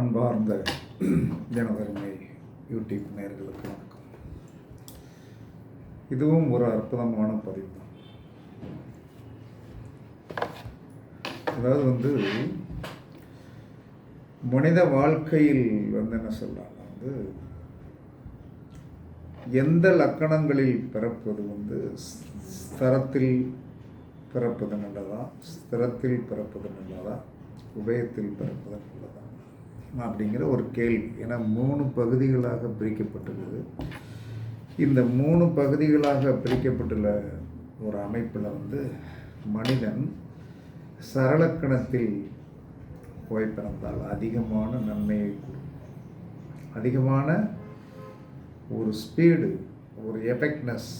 அன்பார்ந்த தினதருமை யூடியூப் நேர்களுக்கு வணக்கம். இதுவும் ஒரு அற்புதமான பதிவு தான். அதாவது வந்து மனித வாழ்க்கையில் வந்து என்ன சொல்லலாம் வந்து எந்த லக்கணங்களில் பிறப்பது வந்து ஸ்தரத்தில் பிறப்பது நல்லதா? ஸ்திரத்தில் பிறப்பது நல்லதா? உபயத்தில் பிறப்பது நல்லதா? அப்படிங்கிற ஒரு கேள்வி. ஏன்னா மூணு பகுதிகளாக பிரிக்கப்பட்டுள்ளது. இந்த மூணு பகுதிகளாக பிரிக்கப்பட்டுள்ள ஒரு அமைப்பில் வந்து மனிதன் சரளக்கணத்தில் போய் பிறந்தால் அதிகமான நன்மையை கொடுக்கும் அதிகமான ஒரு ஸ்பீடு ஒரு எஃபெக்ட்னஸ்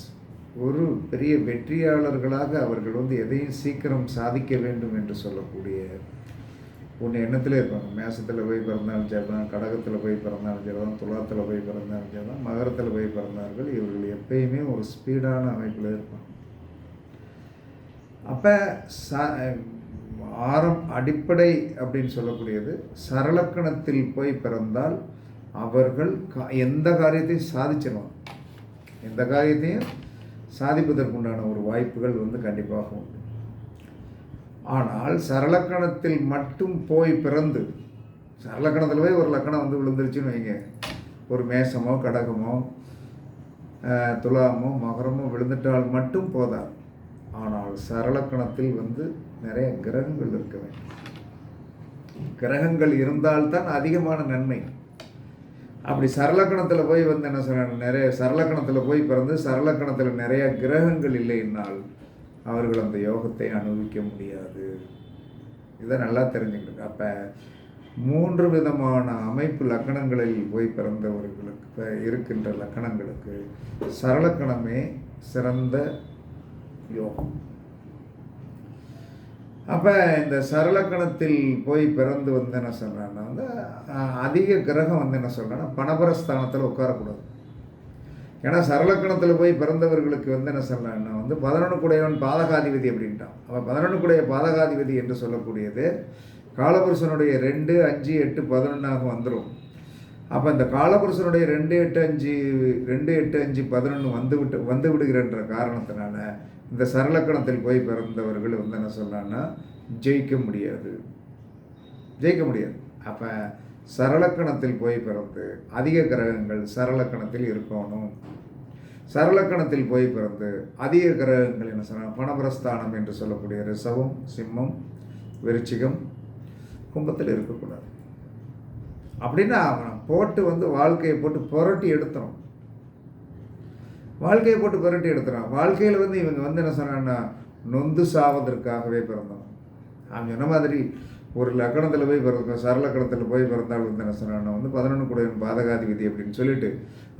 ஒரு பெரிய வெற்றியாளர்களாக அவர்கள் வந்து எதையும் சீக்கிரம் சாதிக்க வேண்டும் என்று சொல்லக்கூடிய ஒன்று எண்ணத்திலே இருப்பாங்க மேசத்தில் போய் பிறந்தாலும் சரி தான் கடகத்தில் போய் பிறந்தாலும் சரி தான் துலாத்தில் போய் பிறந்தாலும் சரி தான் மகரத்தில் போய் பிறந்தார்கள். இவர்கள் எப்பயுமே ஒரு ஸ்பீடான அமைப்பில் இருப்பாங்க. அப்போ ச ஆரம் அடிப்படை அப்படின்னு சொல்லக்கூடியது சரளக்கணத்தில் போய் பிறந்தால் அவர்கள் கா எந்த காரியத்தையும் சாதிச்சிடலாம் எந்த காரியத்தையும் சாதிப்பதற்குண்டான ஒரு வாய்ப்புகள் வந்து கண்டிப்பாக உண்டு. ஆனால் சரலக்கணத்தில் மட்டும் போய் பிறந்து சரலக்கணத்தில் போய் ஒரு லக்கணம் வந்து விழுந்துருச்சுன்னு வைங்க. ஒரு மேசமோ கடகமோ துலாமோ மகரமோ விழுந்துட்டால் மட்டும் போதாது. ஆனால் சரளக்கணத்தில் வந்து நிறைய கிரகங்கள் இருக்க வேண்டும். கிரகங்கள் இருந்தால்தான் அதிகமான நன்மை. அப்படி சரளக்கணத்தில் போய் வந்து என்ன சொல்கிறாங்க நிறைய சரளக்கணத்தில் போய் பிறந்து சரளக்கணத்தில் நிறைய கிரகங்கள் இல்லைன்னால் அவர்கள் அந்த யோகத்தை அனுபவிக்க முடியாது. இதை நல்லா தெரிஞ்சுக்கிட்டு அப்போ மூன்று விதமான அமைப்பு லக்கணங்களில் போய் பிறந்தவர்களுக்கு இருக்கின்ற லக்கணங்களுக்கு சரளக்கணமே சிறந்த யோகம். அப்போ இந்த சரளக்கணத்தில் போய் பிறந்து வந்து என்ன சொல்கிறேன்னா வந்து அதிக கிரகம் வந்து என்ன சொல்கிறேன்னா பணபரஸ்தானத்தில் உட்காரக்கூடாது. ஏன்னா சரலக்கணத்தில் போய் பிறந்தவர்களுக்கு வந்து என்ன சொல்கிறேன்னா வந்து பதினொன்று குடையவன் பாதகாதிபதி அப்படின்ட்டான். அவன் பதினொன்று குடைய பாதகாதிபதி என்று சொல்லக்கூடியது காலபுருஷனுடைய ரெண்டு அஞ்சு எட்டு பதினொன்றாக வந்துடும் அப்போ இந்த காலபுருஷனுடைய ரெண்டு எட்டு அஞ்சு ரெண்டு எட்டு அஞ்சு பதினொன்று வந்து விட்டு வந்து விடுகிறன்ற காரணத்தினால இந்த சரளக்கணத்தில் போய் பிறந்தவர்கள் வந்து என்ன சொல்கிறான்னா ஜெயிக்க முடியாது. ஜெயிக்க முடியாது. அப்போ சரளக்கணத்தில் போய் பிறந்து அதிக கிரகங்கள் சரளக்கணத்தில் இருக்கணும். சரளக்கணத்தில் போய் பிறந்து அதிக கிரகங்கள் என்ன சொன்னால் பணபரஸ்தானம் என்று சொல்லக்கூடிய ரிசவம் சிம்மம் விருச்சிகம் கும்பத்தில் இருக்கக்கூடாது. அப்படின்னா அவன் போட்டு வந்து வாழ்க்கையை போட்டு புரட்டி எடுத்துரும். வாழ்க்கையை போட்டு புரட்டி எடுத்துறான் வாழ்க்கையில் வந்து இவங்க வந்து என்ன சொன்னான்னா நொந்து சாவதற்காகவே பிறந்தவன். அவன் சொன்ன மாதிரி ஒரு லக்கணத்தில் போய் பிறந்த சரலக்கணத்தில் போய் பிறந்தால் வந்து என்ன சொன்னான்னா வந்து பதினொன்று குடைய பாதகாதிபதி அப்படின்னு சொல்லிட்டு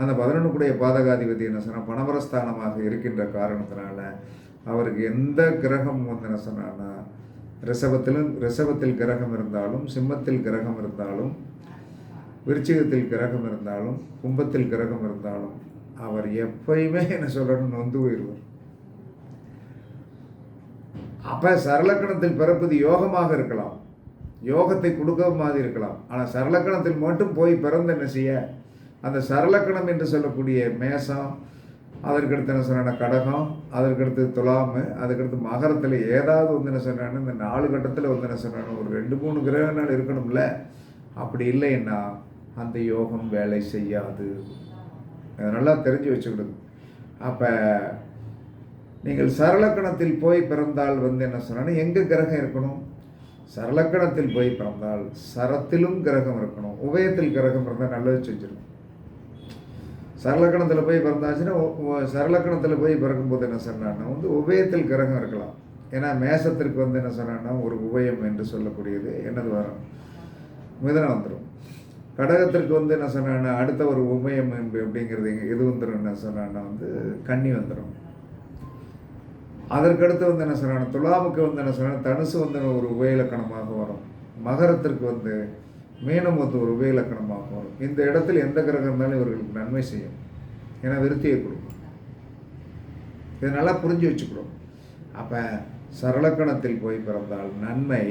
அந்த பதினொன்று குடைய பாதகாதிபதி என்ன சொன்னால் இருக்கின்ற காரணத்தினால அவருக்கு எந்த கிரகம் வந்து என்ன சொன்னான்னா ரிசவத்திலும் ரிசவத்தில் கிரகம் இருந்தாலும் சிம்மத்தில் கிரகம் இருந்தாலும் விருச்சிகத்தில் கிரகம் இருந்தாலும் கும்பத்தில் கிரகம் இருந்தாலும் அவர் எப்பயுமே என்ன சொல்லணும்னு நொந்து போயிடுவார். அப்போ சரலக்கணத்தில் பிறப்பது யோகமாக இருக்கலாம். யோகத்தை கொடுக்க மாதிரி இருக்கலாம். ஆனால் சரளக்கணத்தில் மட்டும் போய் பிறந்த என்ன செய்ய? அந்த சரளக்கணம் என்று சொல்லக்கூடிய மேசம் அதற்கடுத்து என்ன சொன்ன கடகம் அதற்கடுத்து துலாமு அதுக்கடுத்து மகரத்தில் ஏதாவது வந்து என்ன சொன்னான்னு இந்த நாலு கட்டத்தில் வந்து என்ன சொன்னான்னு ஒரு ரெண்டு மூணு கிரகங்கள் இருக்கணும்ல. அப்படி இல்லைன்னா அந்த யோகம் வேலை செய்யாது. நல்லா தெரிஞ்சு வச்சுக்கிடுது அப்போ நீங்கள் சரளக்கணத்தில் போய் பிறந்தால் வந்து என்ன சொன்னால் எங்கே கிரகம் இருக்கணும்? சரலக்கணத்தில் போய் பிறந்தால் சரத்திலும் கிரகம் இருக்கணும். உபயத்தில் கிரகம் இருந்தால் நல்லது செஞ்சிருக்கும் சரலக்கணத்தில் போய் பிறந்தாச்சுன்னா சரலக்கணத்தில் போய் பிறக்கும்போது என்ன சொன்னான்னா வந்து உபயத்தில் கிரகம் இருக்கலாம். ஏன்னா மேசத்திற்கு வந்து என்ன சொன்னான்னா ஒரு உபயம் என்று சொல்லக்கூடியது என்னது வரும்? மிதனம் வந்துடும் கடகத்திற்கு வந்து என்ன சொன்னான்னா அடுத்த ஒரு உபயம் அப்படிங்கிறது எது வந்துடும் என்ன சொன்னான்னா வந்து கன்னி வந்துடும் அதற்கடுத்து வந்து என்ன சொல்கிறாங்க துலாமுக்கு வந்து என்ன சொன்னால் தனுசு வந்து ஒரு உபயலக்கணமாக வரும். மகரத்திற்கு வந்து மீனம் வந்து ஒரு உபயலக்கணமாக வரும். இந்த இடத்துல எந்த கிரகம் இருந்தாலும் இவர்களுக்கு நன்மை செய்யும். ஏன்னா விருத்தியை கொடுக்கும். இதை நல்லா புரிஞ்சு வச்சுக்கிறோம் அப்போ சரளக்கணத்தில் போய் பிறந்தால் நன்மை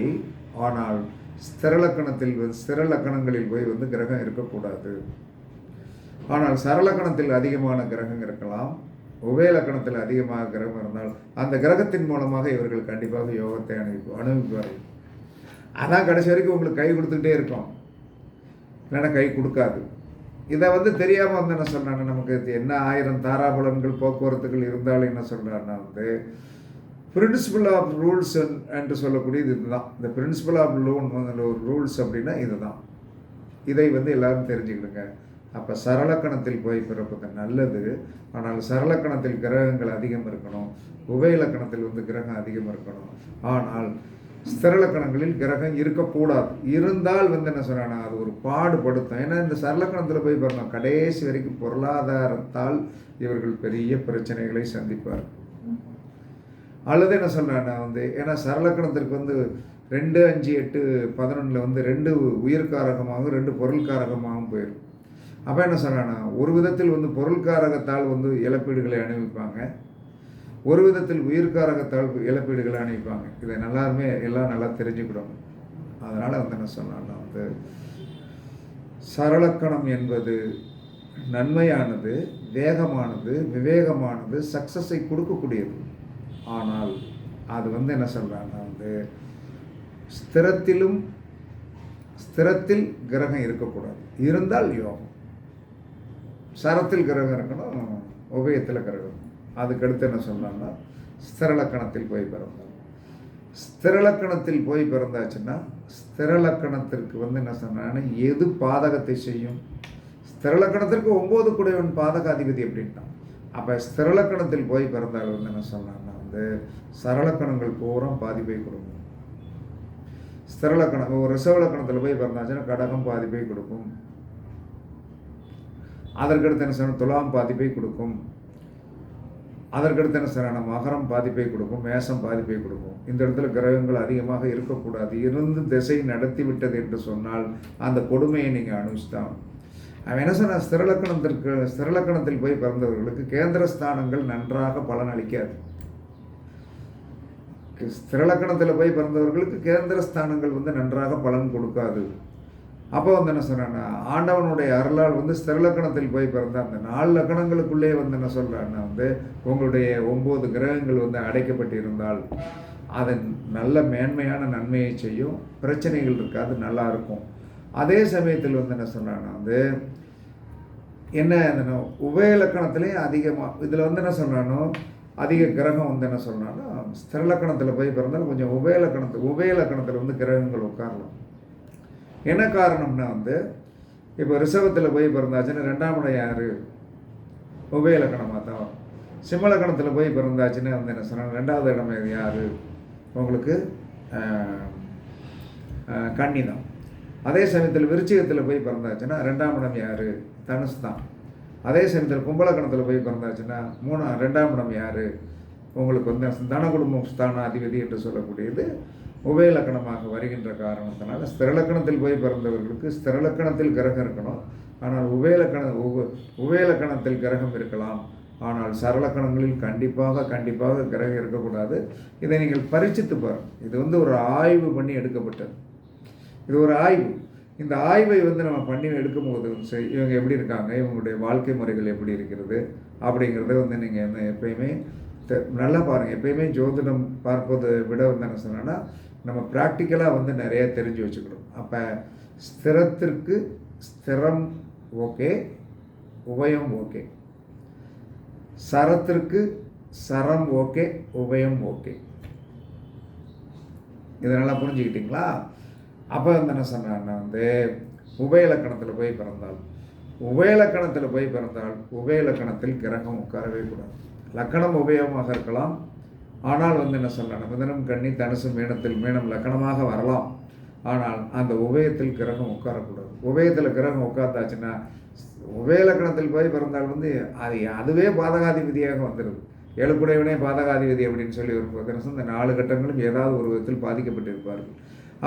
ஆனால் ஸ்திரலக்கணத்தில் வந்து ஸ்திரலக்கணங்களில் போய் வந்து கிரகம் இருக்கக்கூடாது. ஆனால் சரலக்கணத்தில் அதிகமான கிரகம் இருக்கலாம். உபயலக்கணத்தில் அதிகமாக கிரகம் இருந்தால் அந்த கிரகத்தின் மூலமாக இவர்கள் கண்டிப்பாக யோகத்தை அனுபவி அனுபவிப்பார்கள் அதான் கடைசி வரைக்கும் உங்களுக்கு கை கொடுத்துக்கிட்டே இருக்கும் இல்லைன்னா கை கொடுக்காது. இதை வந்து தெரியாமல் வந்து என்ன சொல்கிறாங்க நமக்கு இது என்ன ஆயிரம் தாராபலன்கள் போக்குவரத்துகள் இருந்தாலும் என்ன சொல்கிறாருன்னா வந்து பிரின்சிபல் ஆஃப் ரூல்ஸ் என்று சொல்லக்கூடியது இதுதான். இந்த பிரின்சிபல் ஆஃப் லோன் ஒரு ரூல்ஸ் அப்படின்னா இதுதான். இதை வந்து எல்லாரும் தெரிஞ்சுக்கிடுங்க. அப்போ சரளக்கணத்தில் போய் பிறப்பது நல்லது. ஆனால் சரளக்கணத்தில் கிரகங்கள் அதிகம் இருக்கணும். உபயலக்கணத்தில் வந்து கிரகம் அதிகம் இருக்கணும். ஆனால் ஸ்திரலக்கணங்களில் கிரகம் இருக்கக்கூடாது. இருந்தால் வந்து என்ன சொல்கிறேன்னா அது ஒரு பாடுபடுத்தும். ஏன்னா இந்த சரளக்கணத்தில் போய் பாருங்கள் கடைசி வரைக்கும் பொருளாதாரத்தால் இவர்கள் பெரிய பிரச்சனைகளை சந்திப்பார் அல்லது என்ன சொல்கிறேன்னா வந்து ஏன்னா சரளக்கணத்திற்கு வந்து ரெண்டு அஞ்சு எட்டு பதினொன்றில் வந்து ரெண்டு உயிர்காரகமாகவும் ரெண்டு பொருள்காரகமாகவும் போயிடும் அப்போ என்ன சொல்கிறாங்கன்னா ஒரு விதத்தில் வந்து பொருள்காரகத்தால் வந்து இழப்பீடுகளை அணிவிப்பாங்க. ஒரு விதத்தில் உயிர்காரகத்தால் இழப்பீடுகளை அனுப்பிப்பாங்க இதை எல்லாருமே எல்லாம் நல்லா தெரிஞ்சுக்கிடணும் அதனால் வந்து என்ன சொன்னான்னா வந்து சரளக்கணம் என்பது நன்மையானது வேகமானது விவேகமானது சக்ஸஸை கொடுக்கக்கூடியது. ஆனால் அது வந்து என்ன சொல்கிறாங்கன்னா வந்து ஸ்திரத்திலும் ஸ்திரத்தில் கிரகம் இருக்கக்கூடாது. இருந்தால் யோகம். சரத்தில் கிரகம் இருக்கணும் உபயத்தில் கிரகம் அதுக்கடுத்து என்ன சொல்கிறாங்கன்னா ஸ்திரலக்கணத்தில் போய் பிறந்தோம். ஸ்திரலக்கணத்தில் போய் பிறந்தாச்சுன்னா ஸ்திரலக்கணத்திற்கு வந்து என்ன சொன்னாங்கன்னா எது பாதகத்தை செய்யும்? ஸ்திரலக்கணத்திற்கு ஒம்பது குடையவன் பாதக அதிபதி அப்படின்ட்டான். அப்போ ஸ்திரலக்கணத்தில் போய் பிறந்தால் வந்து என்ன சொன்னாங்கன்னா வந்து சரலக்கணங்கள் பூரா பாதிப்பை கொடுக்கும். ஸ்திரலக்கணம் ஒரு ரிசவலக்கணத்தில் போய் பிறந்தாச்சுன்னா கடகம் பாதிப்பை கொடுக்கும். அதற்கடுத்து என்ன துலாம் பாதிப்பை கொடுக்கும். அதற்கடுத்து என்ன சார் மகரம் பாதிப்பை கொடுக்கும் மேசம் பாதிப்பை கொடுக்கும். இந்த இடத்துல கிரகங்கள் அதிகமாக இருக்கக்கூடாது. இருந்து திசை நடத்தி விட்டது என்று சொன்னால் அந்த கொடுமையை நீங்கள் அனுபவிச்சுதான் அவன் என்ன சொன்ன ஸ்திரலக்கணத்திற்கு ஸ்திரலக்கணத்தில் போய் பிறந்தவர்களுக்கு கேந்திர ஸ்தானங்கள் நன்றாக பலன் அளிக்காது. ஸ்திரலக்கணத்தில் போய் பிறந்தவர்களுக்கு கேந்திர ஸ்தானங்கள் வந்து நன்றாக பலன் கொடுக்காது. அப்போ வந்து என்ன சொன்னான்னா ஆண்டவனுடைய அருளால் வந்து ஸ்திரலக்கணத்தில் போய் பிறந்த அந்த நாலு லக்கணங்களுக்குள்ளே வந்து என்ன சொல்கிறான்னா வந்து உங்களுடைய ஒம்பது கிரகங்கள் வந்து அடைக்கப்பட்டு இருந்தால் அதன் நல்ல மேன்மையான நன்மையை செய்யும். பிரச்சனைகள் இருக்காது நல்லா இருக்கும். அதே சமயத்தில் வந்து என்ன சொன்னான்னா வந்து என்ன இந்த அதிகமாக இதில் வந்து என்ன சொன்னானோ அதிக கிரகம் வந்து என்ன சொன்னான்னா ஸ்திரலக்கணத்தில் போய் பிறந்தால் கொஞ்சம் உபயலக்கணத்து உபயலக்கணத்தில் வந்து கிரகங்கள் உட்காரலாம். என்ன காரணம்னா வந்து இப்போ ரிசவத்தில் போய் பிறந்தாச்சுன்னா ரெண்டாம் இடம் யார்? உபயலக்கணமாக தான் வரும். சிம்மலக்கணத்தில் போய் பிறந்தாச்சுன்னா வந்து என்ன சொன்னாங்க? ரெண்டாவது இடம் யார்? உங்களுக்கு கன்னி தான். அதே சமயத்தில் விருச்சிகத்தில் போய் பிறந்தாச்சுன்னா ரெண்டாம் இடம் யார்? தனுசு தான். அதே சமயத்தில் கும்பலக்கணத்தில் போய் பிறந்தாச்சுன்னா மூணா ரெண்டாம் இடம் யார்? உங்களுக்கு வந்து தன குடும்பம் ஸ்தான அதிபதி என்று சொல்லக்கூடியது உபயலக்கணமாக வருகின்ற காரணத்தினால ஸ்திரலக்கணத்தில் போய் பிறந்தவர்களுக்கு ஸ்திரலக்கணத்தில் கிரகம் இருக்கணும். ஆனால் உபயலக்கண உப உபயலக்கணத்தில் கிரகம் இருக்கலாம். ஆனால் சரலக்கணங்களில் கண்டிப்பாக கண்டிப்பாக கிரகம் இருக்கக்கூடாது. இதை நீங்கள் பரிச்சித்து பாருங்கள். இது வந்து ஒரு ஆய்வு பண்ணி எடுக்கப்பட்டது. இது ஒரு ஆய்வு. இந்த ஆய்வை வந்து நம்ம பண்ணி எடுக்கும்போது இவங்க எப்படி இருக்காங்க? இவங்களுடைய வாழ்க்கை முறைகள் எப்படி இருக்கிறது? அப்படிங்கிறத வந்து நீங்கள் வந்து எப்பயுமே நல்லா பாருங்கள் எப்பயுமே ஜோதிடம் பார்ப்பதை விட வந்து என்ன சொன்னேன்னா நம்ம ப்ராக்டிக்கலாக வந்து நிறைய தெரிஞ்சு வச்சுக்கணும். அப்போ ஸ்திரத்திற்கு ஸ்திரம் ஓகே உபயம் ஓகே. சரத்திற்கு சரம் ஓகே உபயம் ஓகே. இதனால் புரிஞ்சுக்கிட்டிங்களா? அப்போ வந்து என்ன சொன்னான்னா வந்து உபயலக்கணத்தில் போய் பிறந்தால் உபயலக்கணத்தில் போய் பிறந்தால் உபயலக்கணத்தில் கிரகம் உட்காரவே கூடாது. லக்கணம் உபயமாக இருக்கலாம் ஆனால் வந்து என்ன சொல்லலாம் மிதனம் கண்ணி தனுசு மீனத்தில் மீனம் லக்கணமாக வரலாம். ஆனால் அந்த உபயத்தில் கிரகம் உட்காரக்கூடாது. உபயத்தில் கிரகம் உட்கார்ந்தாச்சுன்னா உபயலக்கணத்தில் போய் பிறந்தால் வந்து அது அதுவே பாதகாதிபதியாக வந்துடுது எழுப்புடையவனே பாதகாதிபதி அப்படின்னு சொல்லி வரும்போது இந்த நாலு கட்டங்களும் ஏதாவது ஒரு விதத்தில் பாதிக்கப்பட்டிருப்பார்கள்.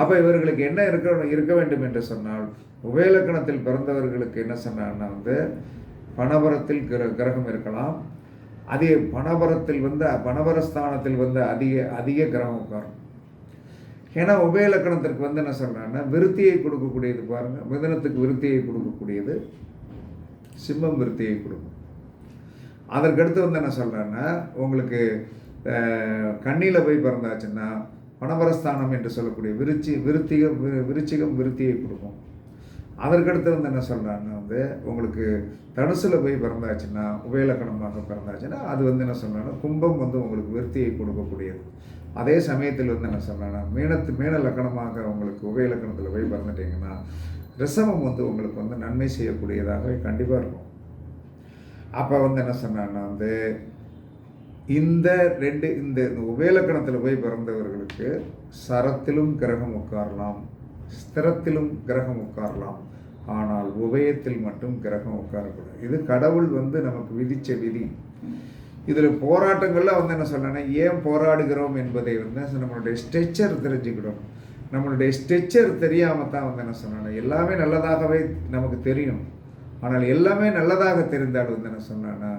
அப்போ இவர்களுக்கு என்ன இருக்க இருக்க வேண்டும் என்று சொன்னால் உபயலக்கணத்தில் பிறந்தவர்களுக்கு என்ன சொன்னான்னா வந்து பணபரத்தில் கிர கிரகம் இருக்கலாம். அதே பணபரத்தில் வந்து பணபரஸ்தானத்தில் வந்து அதிக அதிக கிரகம் உட்காரும் ஏன்னா உபய லக்கணத்திற்கு வந்து என்ன சொல்கிறாங்கன்னா விருத்தியை கொடுக்கக்கூடியது பாருங்கள் மிதனத்துக்கு விருத்தியை கொடுக்கக்கூடியது. சிம்மம் விருத்தியை கொடுக்கும். அதற்கடுத்து வந்து என்ன சொல்கிறேன்னா உங்களுக்கு கண்ணியில் போய் பிறந்தாச்சுன்னா பணபரஸ்தானம் என்று சொல்லக்கூடிய விருச்சி விருத்திகம் விருச்சிகம் விருத்தியை கொடுக்கும். அதற்கடுத்து வந்து என்ன சொல்கிறாங்கன்னா வந்து உங்களுக்கு தனுசில் போய் பிறந்தாச்சுன்னா உபயலக்கணமாக பிறந்தாச்சுன்னா அது வந்து என்ன சொல்கிறாங்கன்னா கும்பம் வந்து உங்களுக்கு விருத்தியை கொடுக்கக்கூடியது. அதே சமயத்தில் வந்து என்ன சொல்கிறாங்கன்னா மீனத்து மீன லக்கணமாக உங்களுக்கு உபயலக்கணத்தில் போய் பிறந்துட்டீங்கன்னா ரிசவம் வந்து உங்களுக்கு வந்து நன்மை செய்யக்கூடியதாகவே கண்டிப்பாக இருக்கும். அப்போ வந்து என்ன சொன்னான்னா வந்து இந்த ரெண்டு இந்த இந்த உபயலக்கணத்தில் போய் பிறந்தவர்களுக்கு சரத்திலும் கிரகம் உட்காரலாம். ஸ்திரத்திலும் கிரகம் உட்காரலாம். ஆனால் உபயத்தில் மட்டும் கிரகம் உட்காரக்கூடாது. இது கடவுள் வந்து நமக்கு விதித்த விதி. இதில் போராட்டங்களில் வந்து என்ன சொல்லணும்னா ஏன் போராடுகிறோம் என்பதை வந்து நம்மளுடைய ஸ்ட்ரெச்சர் தெரிஞ்சுக்கிடும் நம்மளுடைய ஸ்ட்ரெச்சர் தெரியாமல் தான் வந்து என்ன சொன்னாங்க எல்லாமே நல்லதாகவே நமக்கு தெரியும். ஆனால் எல்லாமே நல்லதாக தெரிந்தால் வந்து என்ன சொன்னான்னா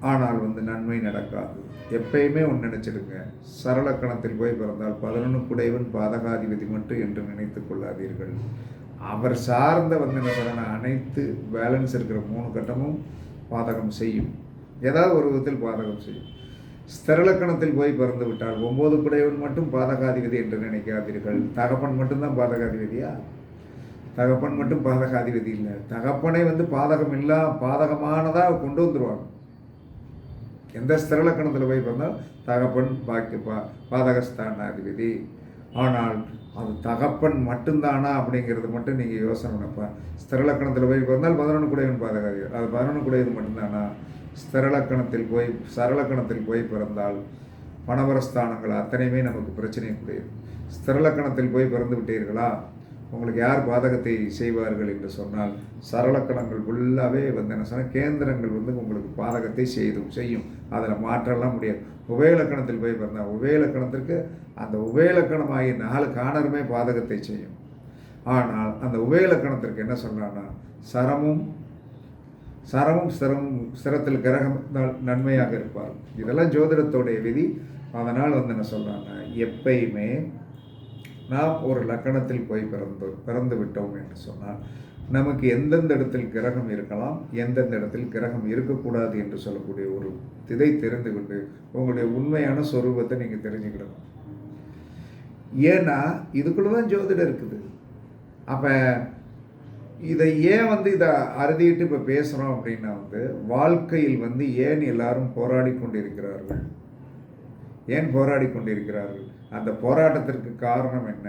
ஆனால் வந்து நன்மை நடக்காது. எப்பயுமே ஒன்று நினச்சிடுங்க. சரளக்கணத்தில் போய் பிறந்தால் பதினொன்று குடைவன் பாதகாதிபதி மட்டும் என்று நினைத்து கொள்ளாதீர்கள். அவர் சார்ந்த வந்து அனைத்து பேலன்ஸ் இருக்கிற மூணு கட்டமும் பாதகம் செய்யும். ஏதாவது ஒரு விதத்தில் பாதகம் செய்யும். ஸ்திரலக்கணத்தில் போய் பிறந்து விட்டால் ஒம்பது குடையவன் மட்டும் பாதகாதிபதி என்று நினைக்காதீர்கள். தகப்பன் மட்டும்தான் பாதகாதிபதியா? தகப்பன் மட்டும் பாதகாதிபதி இல்லை. தகப்பனை வந்து பாதகம் இல்லா பாதகமானதாக கொண்டு வந்துடுவாங்க எந்த ஸ்திரலக்கணத்தில் போய் பிறந்தால் தகப்பன் பாக்கி பா பாதகஸ்தானாதிபதி ஆனால் அது தகப்பன் மட்டும்தானா அப்படிங்கிறது மட்டும் நீங்கள் யோசனை பண்ணப்பா. ஸ்திரலக்கணத்தில் போய் பிறந்தால் பதினொன்று குடையவன் பாதகாதி அது பதினொன்று குடையது மட்டும்தானா? ஸ்திரலக்கணத்தில் போய் சரலக்கணத்தில் போய் பிறந்தால் பணவரஸ்தானங்கள் அத்தனையுமே நமக்கு பிரச்சனைக்குரியது ஸ்திரலக்கணத்தில் போய் பிறந்து விட்டீர்களா? உங்களுக்கு யார் பாதகத்தை செய்வார்கள் என்று சொன்னால் சரளக்கணங்கள் ஃபுல்லாகவே வந்து என்ன சொன்னால் கேந்திரங்கள் வந்து உங்களுக்கு பாதகத்தை செய்தும் செய்யும். அதில் மாற்றலாம் முடியாது. உபயலக்கணத்தில் போய் பார்த்தா உபயலக்கணத்திற்கு அந்த உபயலக்கணமாகிய நாலு காணருமே பாதகத்தை செய்யும். ஆனால் அந்த உபயலக்கணத்திற்கு என்ன சொன்னான்னா சரமும் சரமும் சிரமும் சிரத்தில் கிரகம் நன்மையாக இருப்பார் இதெல்லாம் ஜோதிடத்தோடைய விதி. அதனால் வந்து என்ன சொல்கிறாங்கன்னா எப்பயுமே நாம் ஒரு லக்கணத்தில் போய் பிறந்து பிறந்து விட்டோம் என்று சொன்னால் நமக்கு எந்தெந்த இடத்தில் கிரகம் இருக்கலாம் எந்தெந்த இடத்தில் கிரகம் இருக்கக்கூடாது என்று சொல்லக்கூடிய ஒரு இதை தெரிந்து கொண்டு உங்களுடைய உண்மையான சொரூபத்தை நீங்கள் தெரிஞ்சுக்கிடணும். ஏன்னா இதுக்குள்ள தான் ஜோதிடம் இருக்குது. அப்போ இதை ஏன் வந்து இதை அறுதிட்டு இப்போ பேசுகிறோம் அப்படின்னா வந்து வாழ்க்கையில் வந்து ஏன் எல்லாரும் போராடி கொண்டிருக்கிறார்கள்? ஏன் போராடி கொண்டிருக்கிறார்கள்? அந்த போராட்டத்திற்கு காரணம் என்ன?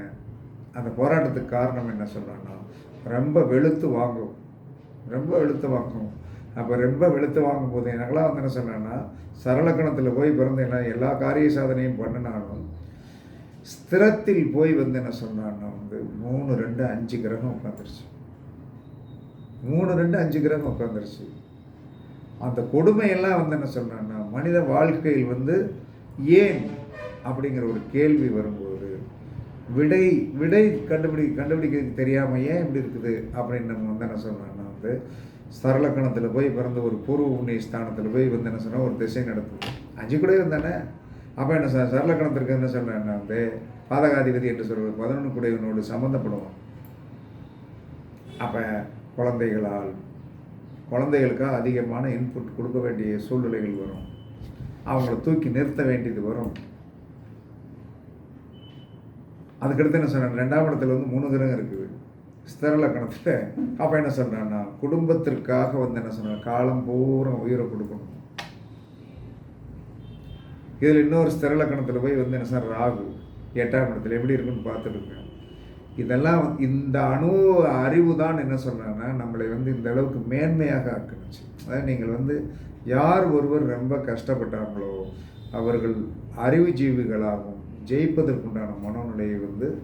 அந்த போராட்டத்துக்கு காரணம் என்ன சொல்கிறான்னா ரொம்ப வெளுத்து வாங்கும். ரொம்ப வெளுத்து வாங்கும். அப்போ ரொம்ப வெளுத்து வாங்கும் போது எனக்கெல்லாம் வந்து என்ன சொன்னேன்னா சரளக்கணத்தில் போய் பிறந்தேன்னா எல்லா காரிய சாதனையும் பண்ணினாலும் ஸ்திரத்தில் போய் வந்து என்ன சொன்னான்னா வந்து மூணு ரெண்டு அஞ்சு கிரகம் உட்காந்துருச்சு மூணு ரெண்டு அஞ்சு கிரகம் உட்காந்துருச்சு அந்த கொடுமையெல்லாம் வந்து என்ன சொல்கிறேன்னா மனித வாழ்க்கையில் வந்து ஏன் அப்படிங்கிற ஒரு கேள்வி வரும்போது விடை விடை கண்டுபிடி கண்டுபிடிக்கிறதுக்கு தெரியாமல் ஏன் இப்படி இருக்குது அப்படின்னு நம்ம வந்து என்ன சொன்னோம்னா வந்து சரளக்கணத்தில் போய் பிறந்த ஒரு பூர்வ புண்ணிய ஸ்தானத்தில் போய் வந்து என்ன சொன்னால் ஒரு திசை நடத்துது. அஞ்சு கூட இருந்தானே? அப்போ என்ன சார் சரளக்கணத்திற்கு என்ன சொல்கிறேன்னா வந்து பாதகாதிபதி என்று சொல்வது பதினொன்று குடையவனோடு சம்மந்தப்படுவோம் அப்போ குழந்தைகளால் குழந்தைகளுக்காக அதிகமான இன்புட் கொடுக்க வேண்டிய சூழ்நிலைகள் வரும். அவங்கள தூக்கி நிறுத்த வேண்டியது வரும். அதுக்கடுத்து என்ன சொன்னேன் ரெண்டாம் இடத்துல வந்து மூணு கிரகம் இருக்குது. ஸ்திரலக்கணத்தில் அப்போ என்ன சொல்கிறான்னா குடும்பத்திற்காக வந்து என்ன சொன்ன காலம் பூரா உயிரை கொடுக்கணும். இதில் இன்னொரு ஸ்திரலக்கணத்தில் போய் வந்து என்ன சார் ராகு. எட்டாம் இடத்துல எப்படி இருக்குன்னு பார்த்துருக்கேன் இதெல்லாம் வந்து- இந்த அணு அறிவு தான் என்ன சொல்கிறேன்னா நம்மளை வந்து இந்த அளவுக்கு மேன்மையாக ஆக்குனுச்சு. அதாவது நீங்கள் வந்து யார் ஒருவர் ரொம்ப கஷ்டப்பட்டாங்களோ அவர்கள் அறிவு ஜீவிகளாகவும் ஜெயிப்பதற்குண்டான மனநிலையை வந்து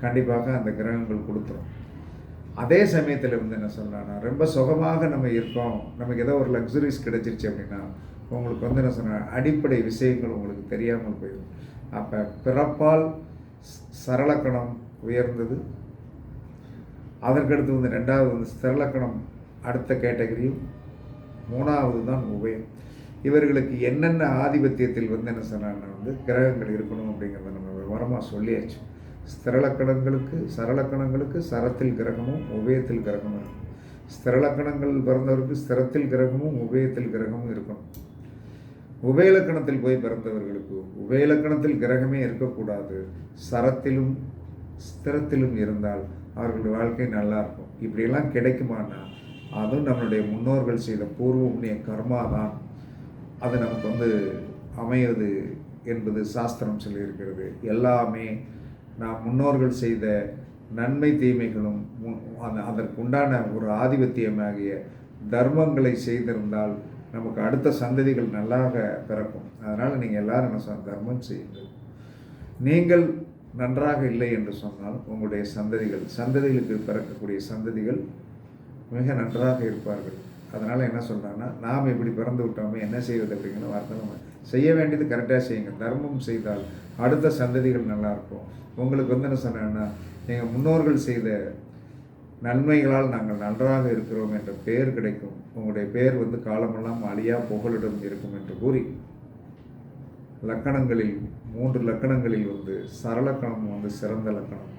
கண்டிப்பாக அந்த கிரகங்கள் கொடுத்துரும். அதே சமயத்தில் வந்து என்ன சொல்கிறான்னா ரொம்ப சுகமாக நம்ம இருக்கோம் நமக்கு ஏதோ ஒரு லக்ஸுரிஸ் கிடைச்சிருச்சு அப்படின்னா உங்களுக்கு வந்து என்ன சொன்ன அடிப்படை விஷயங்கள் உங்களுக்கு தெரியாமல் போயிடும். அப்போ பிறப்பால் சரளக்கணம் உயர்ந்தது. அதற்கடுத்து வந்து ரெண்டாவது வந்து ஸ்திரலக்கணம் அடுத்த கேட்டகரியும் மூணாவது தான் உபயம். இவர்களுக்கு என்னென்ன ஆதிபத்தியத்தில் வந்து என்ன சொன்னாங்கன்னா வந்து கிரகங்கள் இருக்கணும் அப்படிங்கிறத நம்ம விவரமாக சொல்லியாச்சு. ஸ்திரலக்கணங்களுக்கு சரலக்கணங்களுக்கு சரத்தில் கிரகமும் உபயத்தில் கிரகமும் இருக்கும். ஸ்திரலக்கணங்கள் பிறந்தவருக்கு ஸ்திரத்தில் கிரகமும் உபயத்தில் கிரகமும் இருக்கணும். உபயலக்கணத்தில் போய் பிறந்தவர்களுக்கு உபயலக்கணத்தில் கிரகமே இருக்கக்கூடாது. சரத்திலும் ஸ்திரத்திலும் இருந்தால் அவர்களுடைய வாழ்க்கை நல்லா இருக்கும் இப்படியெல்லாம் கிடைக்குமானா அதுவும் நம்மளுடைய முன்னோர்கள் செய்த பூர்வ புண்ணிய கர்மா தான் அது நமக்கு வந்து அமைவது என்பது சாஸ்திரம் சொல்லியிருக்கிறது. எல்லாமே நாம் முன்னோர்கள் செய்த நன்மை தீமைகளும் அந்த அதற்குண்டான ஒரு ஆதிபத்தியமாகிய தர்மங்களை செய்திருந்தால் நமக்கு அடுத்த சந்ததிகள் நல்லாக பிறக்கும். அதனால் நீங்கள் எல்லாரும் என்ன தர்மம் செய்யுங்கள். நீங்கள் நன்றாக இல்லை என்று சொன்னால் உங்களுடைய சந்ததிகள் சந்ததிகளுக்கு பிறக்கக்கூடிய சந்ததிகள் மிக நன்றாக இருப்பார்கள். அதனால் என்ன சொல்கிறாங்கன்னா நாம் இப்படி பிறந்து விட்டோமே என்ன செய்வது அப்படிங்கிற வார்த்தை நம்ம செய்ய வேண்டியது கரெக்டாக செய்யுங்க. தர்மம் செய்தால் அடுத்த சந்ததிகள் நல்லா இருக்கும். உங்களுக்கு வந்து என்ன சொன்னேன்னா எங்கள் முன்னோர்கள் செய்த நன்மைகளால் நாங்கள் நன்றாக இருக்கிறோம் என்ற பெயர் கிடைக்கும். உங்களுடைய பெயர் வந்து காலமெல்லாம் அழியா புகழிடம் இருக்கும் என்று கூறி லக்கணங்களில் மூன்று லக்கணங்களில் வந்து சரலக்கணம் வந்து சிறந்த லக்கணம்.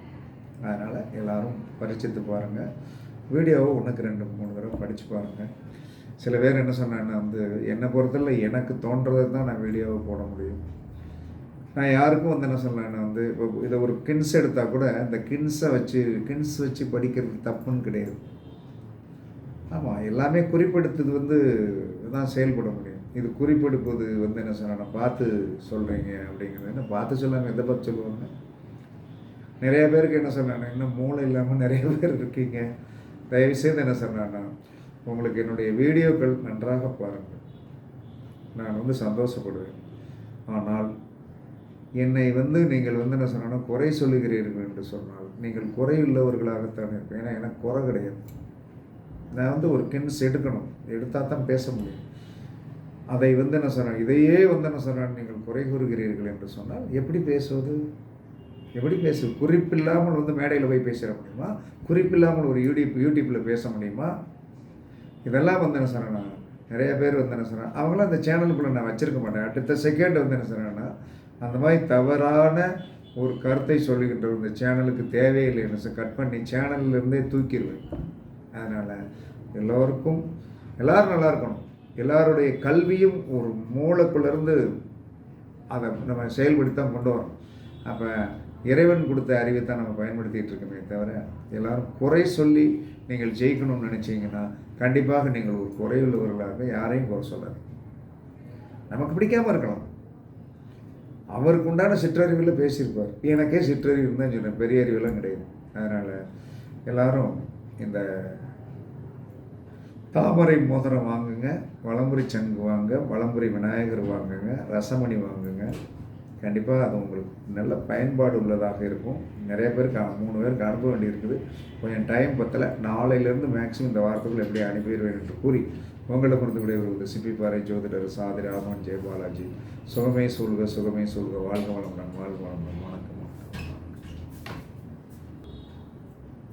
அதனால் எல்லாரும் பரிச்சித்து பாருங்கள் வீடியோவை ஒன்றுக்கு ரெண்டு மூணு தடவை படித்து பாருங்கள் சில பேர் என்ன சொன்னாங்கன்னா வந்து என்னை பொறுத்தவரை எனக்கு தோன்றதை தான் நான் வீடியோவை போட முடியும். நான் யாருக்கும் வந்து என்ன சொன்னேன்னா வந்து இப்போ இதை ஒரு கின்ஸ் எடுத்தால் கூட இந்த கின்ஸை வச்சு கின்ஸ் வச்சு படிக்கிறது தப்புன்னு கிடையாது. ஆமாம் எல்லாமே குறிப்பெடுத்தது வந்து தான் செயல்பட முடியும். இது குறிப்பிடுப்பது வந்து என்ன சொன்னா பார்த்து சொல்கிறீங்க அப்படிங்கிறது என்ன பார்த்து சொல்லாமல் எதை பார்த்து சொல்லுவாங்க? நிறைய பேருக்கு என்ன சொன்னாங்க இன்னும் மூளை இல்லாமல் நிறைய பேர் இருக்கீங்க. தயவுசெய்து என்ன சொன்னான்னா உங்களுக்கு என்னுடைய வீடியோக்கள் நன்றாக பாருங்கள். நான் வந்து சந்தோஷப்படுவேன். ஆனால் என்னை வந்து நீங்கள் வந்து என்ன சொன்னா குறை சொல்லுகிறீர்கள் என்று சொன்னால் நீங்கள் குறையுள்ளவர்களாகத்தான் இருப்பேன். ஏன்னா எனக்கு குறை கிடையாது. நான் வந்து ஒரு கின்ஸ் எடுக்கணும். எடுத்தால் தான் பேச முடியும். அதை வந்து என்ன சொன்னேன் இதையே வந்து என்ன சொன்னான் நீங்கள் குறை கூறுகிறீர்கள் என்று சொன்னால் எப்படி பேசுவது? எப்படி பேசு? குறிப்பில்லாமல் வந்து மேடையில் போய் பேசிட முடியுமா? குறிப்பில்லாமல் ஒரு யூடியூப் யூடியூப்பில் பேச முடியுமா? இதெல்லாம் வந்து என்ன சொன்னேன்னா நிறைய பேர் வந்து என்ன சொல்கிறேன் அவங்களாம் அந்த சேனலுக்குள்ளே நான் வச்சுருக்க மாட்டேன். அடுத்த செகண்ட் வந்து என்ன சொல்கிறேன்னா அந்த மாதிரி தவறான ஒரு கருத்தை சொல்லுகின்ற இந்த சேனலுக்கு தேவையில்லைன்னு கட் பண்ணி சேனல்ல இருந்தே தூக்கிடுவேன். அதனால் எல்லோருக்கும் எல்லோரும் நல்லா இருக்கணும். எல்லாருடைய கல்வியும் ஒரு மூளைக்குள்ளேருந்து அதை நம்ம செயல்படுத்தி தான் கொண்டு வரணும். அப்போ இறைவன் கொடுத்த அறிவை தான் நம்ம பயன்படுத்திகிட்டு இருக்கோமே தவிர எல்லாரும் குறை சொல்லி நீங்கள் ஜெயிக்கணும்னு நினச்சிங்கன்னா கண்டிப்பாக நீங்கள் ஒரு குறையுள்ளவர்களாக யாரையும் குறை சொல்லாது நமக்கு பிடிக்காமல் இருக்கலாம். அவருக்கு உண்டான சிற்றறிவில் பேசியிருப்பார். எனக்கே சிற்றறிவு தான் சொன்னேன் பெரிய அறிவுலாம் கிடையாது. அதனால் எல்லாரும் இந்த தாமரை மோதிரம் வாங்குங்க வலம்புரி சங்கு வாங்க வலம்புரி விநாயகர் வாங்குங்க ரசமணி வாங்குங்க. கண்டிப்பாக அது உங்களுக்கு நல்ல பயன்பாடு உள்ளதாக இருக்கும். நிறைய பேருக்கு அ- மூணு பேருக்கு அனுப்ப வேண்டியிருக்குது. கொஞ்சம் டைம் பத்தலை. நாளையிலேருந்து மேக்ஸிமம் இந்த வாரத்துக்குள்ள எப்படி அனுப்பிடுவேன் என்று கூறி உங்களை ஒரு விடைபெறுவது சிப்பிப்பாறை ஜோதிடர் சாதி ராமன் ஜெயபாலாஜி சுகமே சொல்க சுகமே சொல்க வாழ்க வளமுடன் வாழ்க வளம் வணக்கம்